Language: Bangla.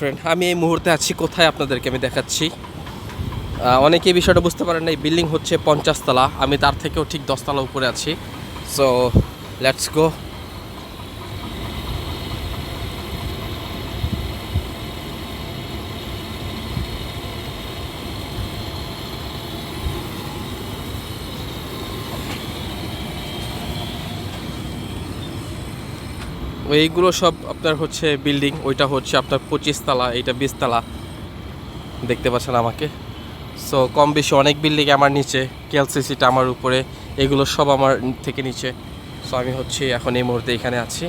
ফ্রেন্ড আমি এই মুহূর্তে আছি, কোথায় আপনাদেরকে আমি দেখাচ্ছি? অনেকেই অনেকে বিষয়টা বুঝতে পারেন না এই বিল্ডিং হচ্ছে পঞ্চাশতলা, আমি তার থেকেও ঠিক দশতলা উপরে আছি। সো লেটস গো এইগুলো সব আপনার হচ্ছে বিল্ডিং ওইটা হচ্ছে আপনার পঁচিশ তালা এইটা বিশতলা। দেখতে পাচ্ছেন আমাকে? সো কম বেশি অনেক বিল্ডিং আমার নিচে কেএলসিসিটা আমার উপরে, এগুলো সব আমার থেকে নিচে। সো আমি হচ্ছে এখন এই মুহূর্তে এখানে আছি।